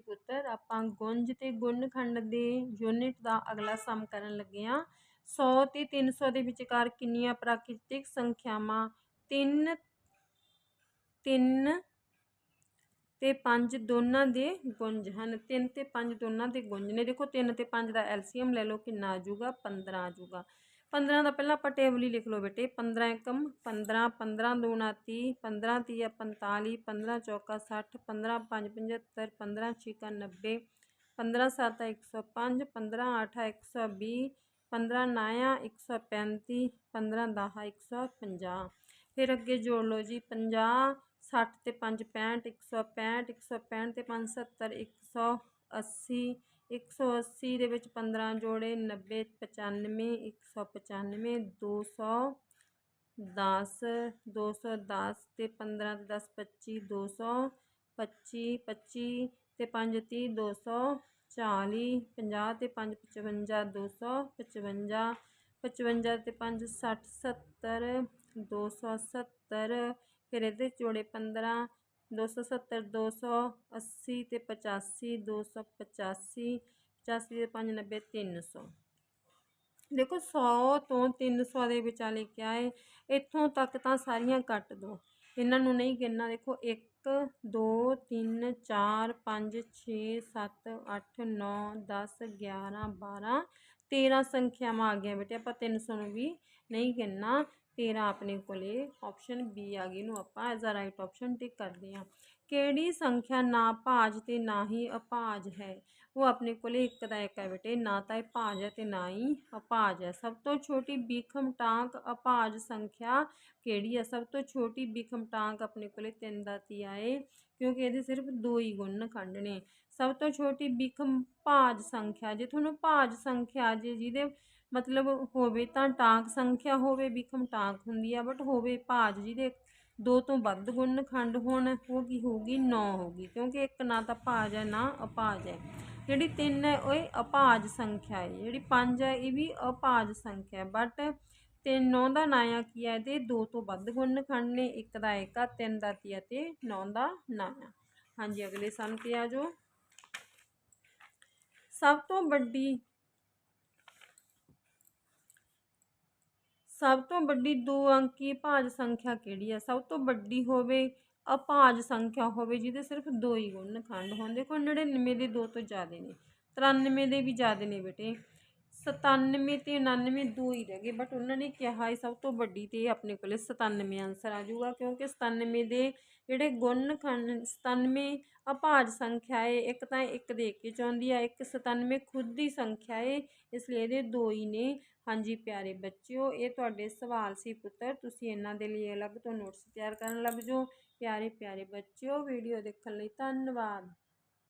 ਪੁੱਤਰ, ਆਪਾਂ ਗੁੰਜ ਤੇ ਗੁਣਖੰਡ ਦੇ ਯੂਨਿਟ ਦਾ ਅਗਲਾ ਸਮ ਕਰਨ ਲੱਗੇ ਆ। 100 ਤੇ 300 ਦੇ ਵਿਚਕਾਰ ਕਿੰਨੀਆਂ ਪ੍ਰਾਕ੍ਰਿਤਿਕ ਸੰਖਿਆਵਾਂ? 3 3 ਤੇ 5 ਦੋਨਾਂ ਦੇ ਗੁੰਜ ਹਨ। 3 ਤੇ 5 ਦੋਨਾਂ ਦੇ ਗੁੰਜ ਨੇ। ਦੇਖੋ 3 ਤੇ 5 ਦਾ ਐਲਸੀਐਮ ਲੈ ਲਓ, ਕਿੰਨਾ ਆ ਜਾਊਗਾ? 15 ਆ ਜਾਊਗਾ। 15 ਦਾ ਪਹਿਲਾਂ ਆਪਾਂ ਟੇਬਲ ਹੀ ਲਿਖ ਲਓ ਬੇਟੇ 15 ਏਕਮ 15 15 ਦੂਣਾ 30 15 ਤੀਆ 45 15 ਚੌਕਾ 60 15 5 75 15 ਛਿਕਾ 90 15 7 105 15 8 120 15 9 135 15 10 150 ਫਿਰ ਅੱਗੇ ਜੋੜ ਲਓ ਜੀ 50 60 ਤੇ 5 65 165 165 ਤੇ ਅੱਸੀ, ਇੱਕ ਸੌ ਅੱਸੀ ਦੇ ਵਿੱਚ 15 ਜੋੜੇ ਨੱਬੇ, ਪਚਾਨਵੇਂ, ਇੱਕ ਸੌ ਪਚਾਨਵੇਂ, ਦੋ ਸੌ ਦਸ, ਦੋ ਸੌ ਦਸ 90 95 195 200 10 210 ਤੇ 15 ਤੇ 10 25 200 25 25 ਤੇ 5 30 240 50 ਤੇ 5 55 255 55 ਤੇ 5 60 70 270 ਫਿਰ ਇਹਦੇ ਜੋੜੇ ਦੋ ਸੌ ਸੱਤਰ, ਦੋ ਸੌ 15 270 280 ਤੇ 85 285 85 ਦੇ 5 90 300 ਦੇਖੋ 100 ਤੋਂ 300 ਦੇ ਵਿਚਾਲੇ ਕਿਆ ਹੈ ਇੱਥੋਂ ਤੱਕ ਤਾਂ ਸਾਰੀਆਂ ਕੱਟ ਦੋ। ਇਹਨਾਂ ਨੂੰ ਨਹੀਂ ਗਿਣਨਾ। ਦੇਖੋ ਇੱਕ 1 2 3 4 5 6 7 8 9 10 11 12 13 ਸੰਖਿਆਵਾਂ ਆ ਗਈਆਂ ਬੇਟੇ, ਆਪਾਂ 300 ਨੂੰ ਵੀ ਨਹੀਂ ਗਿਣਨਾ। 13 ਆਪਣੇ ਕੋਲੇ ਆਪਸ਼ਨ ਬੀ ਆ ਗਈ ਨੂੰ ਆਪਾਂ ਐਜ਼ ਆ ਰਾਈਟ ਆਪਸ਼ਨ ਟਿਕ ਕਰਦੇ ਹਾਂ। ਕਿਹੜੀ ਸੰਖਿਆ ਨਾ ਭਾਜ ਤੇ ਨਾ ਹੀ ਅਭਾਜ ਹੈ? ਉਹ ਆਪਣੇ ਕੋਲੇ ਇੱਕ ਦਾ ਇੱਕ ਹੈ ਬੇਟੇ, ਨਾ ਤਾਂ ਇਹ ਭਾਜ ਹੈ ਤੇ ਨਾ ਹੀ ਅਭਾਜ ਹੈ। ਸਭ ਤੋਂ ਛੋਟੀ ਬਿਖਮ ਟਾਂਕ ਅਭਾਜ ਸੰਖਿਆ ਕਿਹੜੀ ਹੈ? ਸਭ ਤੋਂ ਛੋਟੀ ਬਿਖਮ ਟਾਂਕ ਆਪਣੇ ਕੋਲੇ ਤਿੰਨ ਦਾ ਤੀਆ ਹੈ, ਕਿਉਂਕਿ ਇਹਦੇ ਸਿਰਫ ਦੋ ਹੀ ਗੁਣ ਖੰਡ ਨੇ ਸਭ ਤੋਂ ਛੋਟੀ ਬਿਖਮ ਭਾਜ ਸੰਖਿਆ, ਜੇ ਤੁਹਾਨੂੰ ਭਾਜ ਸੰਖਿਆ ਜੇ ਜਿਹਦੇ ਮਤਲਬ ਹੋਵੇ ਤਾਂ ਟਾਂਕ ਸੰਖਿਆ, ਹੋਵੇ ਬਿਖਮ ਟਾਂਕ ਹੁੰਦੀ ਆ ਬਟ ਹੋਵੇ ਭਾਜ ਜਿਹਦੇ ਦੋ ਤੋਂ ਵੱਧ ਗੁਣ ਖੰਡ ਹੋਣ, ਉਹ ਕੀ ਹੋਊਗੀ? 9 ਹੋਊਗੀ, ਕਿਉਂਕਿ ਇੱਕ ਨਾ ਤਾਂ ਭਾਜ ਹੈ, ਨਾ ਅਪਾਜ ਹੈ। ਜਿਹੜੀ 3 ਹੈ, ਉਹ ਅਪਾਜ ਸੰਖਿਆ ਹੈ, ਜਿਹੜੀ 5 ਹੈ, ਇਹ ਵੀ ਅਪਾਜ ਸੰਖਿਆ ਬਟ ਤੇ 9 ਦਾ ਨਾਇਆ ਕੀ ਹੈ ਇਹਦੇ? ਦੋ ਤੋਂ ਵੱਧ ਗੁਣ ਖੰਡ ਨੇ, ਇੱਕ ਦਾ ਏਕਾ ਤਿੰਨ ਦਾ ਤੀਆ ਤੇ 9 ਦਾ ਨਾਇਆ ਹਾਂਜੀ, ਅਗਲੇ ਸਮ ਤੇ ਆ ਜਾਓ। ਸਭ ਤੋਂ ਵੱਡੀ, ਸਭ ਤੋਂ ਵੱਡੀ ਦੋ ਅੰਕੀ ਭਾਜ ਸੰਖਿਆ ਕਿਹੜੀ ਹੈ ਸਭ ਤੋਂ ਵੱਡੀ ਹੋਵੇ, ਅਭਾਜ ਸੰਖਿਆ ਹੋਵੇ, ਜਿਹਦੇ ਸਿਰਫ ਦੋ ਹੀ ਗੁਣ ਖੰਡ ਹੋਣ। ਦੇਖੋ 99 ਦੇ ਦੋ ਤੋਂ ਜ਼ਿਆਦਾ ਨੇ 93 ਦੇ ਵੀ ਜ਼ਿਆਦਾ ਨੇ ਬੇਟੇ। 97 ਤੇ 99 ਦੋ ਹੀ ਰਹਿ ਗਏ ਬਟ ਉਹਨਾਂ ਨੇ ਕਿਹਾ ਇਹ ਸਭ ਤੋਂ ਵੱਡੀ ਤੇ ਆਪਣੇ ਕੋਲੇ 97 ਆਨਸਰ ਆ ਜਾਊਗਾ, ਕਿਉਂਕਿ 97 ਦੇ ਜਿਹੜੇ ਗੁਣ ਖੰਡ 97 ਅਭਾਜ ਸੰਖਿਆ ਹੈ, ਇੱਕ ਤਾਂ ਇੱਕ ਦੇ ਕੇ ਚਾਹੁੰਦੀ ਆ, ਇੱਕ 97 ਖੁਦ ਦੀ ਸੰਖਿਆ ਹੈ, ਇਸ ਲਈ ਇਹਦੇ ਦੋ ਹੀ ਨੇ। ਹਾਂਜੀ ਪਿਆਰੇ ਬੱਚਿਓ, ਇਹ ਤੁਹਾਡੇ ਸਵਾਲ ਸੀ ਪੁੱਤਰ, ਤੁਸੀਂ ਇਹਨਾਂ ਦੇ ਲਈ ਅਲੱਗ ਤੋਂ ਨੋਟਸ ਤਿਆਰ ਕਰਨ ਲੱਗ ਜਾਓ। ਪਿਆਰੇ ਪਿਆਰੇ ਬੱਚਿਓ ਵੀਡੀਓ ਦੇਖਣ ਲਈ ਧੰਨਵਾਦ।